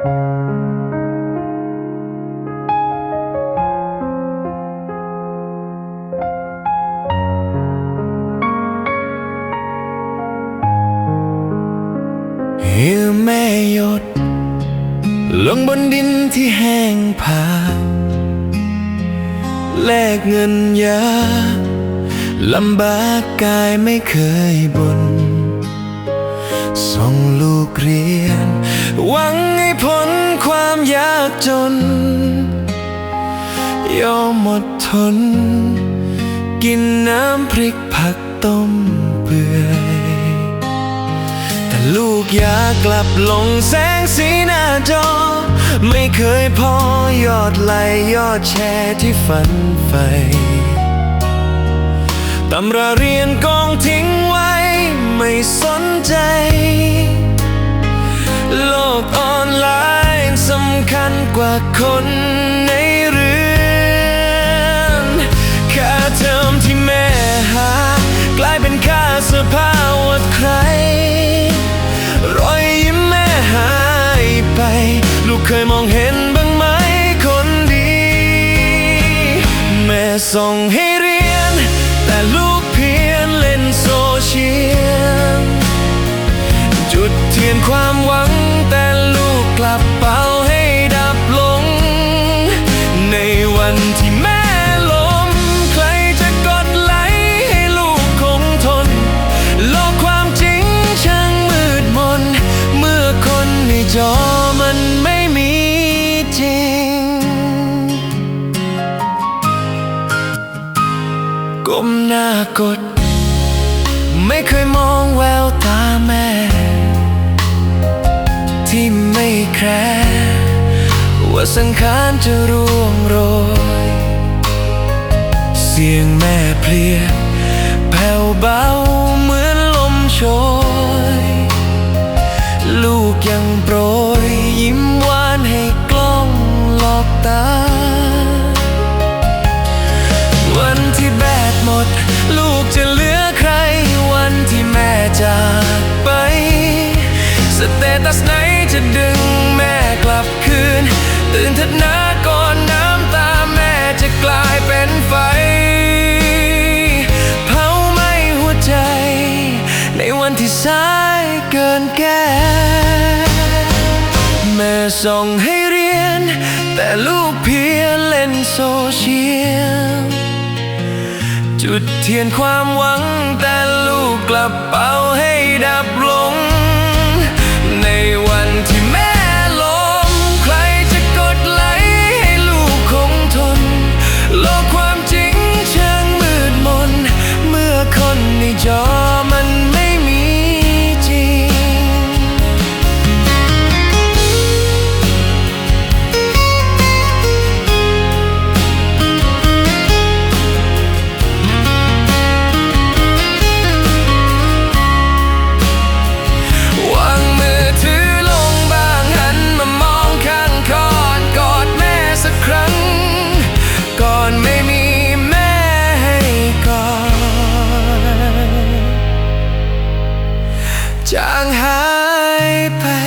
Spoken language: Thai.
เหือแม่หยด ลงบนดินที่แห้งผาแลกเงินยาลำบากกายไม่เคยบนส่งลูกเรียนหวัง จน ยอมอดทน กินน้ำพริกผักต้มเปื่อย แต่ลูกอยากกลับลงแสงสีหน้าจอ ไม่เคยพอยอดไลค์ยอดแชร์ที่ฝันใฝ่ตำราเรียนกองทิ้งไว้ไม่สนใจ คัญกคนในเรือนค่าเทอมที่แม่หา กลายเป็นค่าเสื้อผ้าวัดใคร รอยยิ้มแม่หายไป ลูกเคยมองเห็นบ้างไหมคนดี แม่ส่งให้เรียน แต่ลูกเพียนเล่นโซเชียลจุดเทียนความหวัง วันที่แม่ล้มใครจะกดไหลให้ลูกคงทน โลกความจริงช่างมืดมน เมื่อคนในจอมันไม่มีจริง ก้มหน้ากด ไม่เคยมองแววตาแม่ ที่ไม่แคร์ว่าสังขารจะร่วง เพลียแผ่วเบา ในที่สายเกินแก้แม่ส่งให้เรียน แต่ลูกเพียเล่นโซเชียลจุดเทียนความหวังแต่ลูกกลับเป่าให้ดับ จางหายไป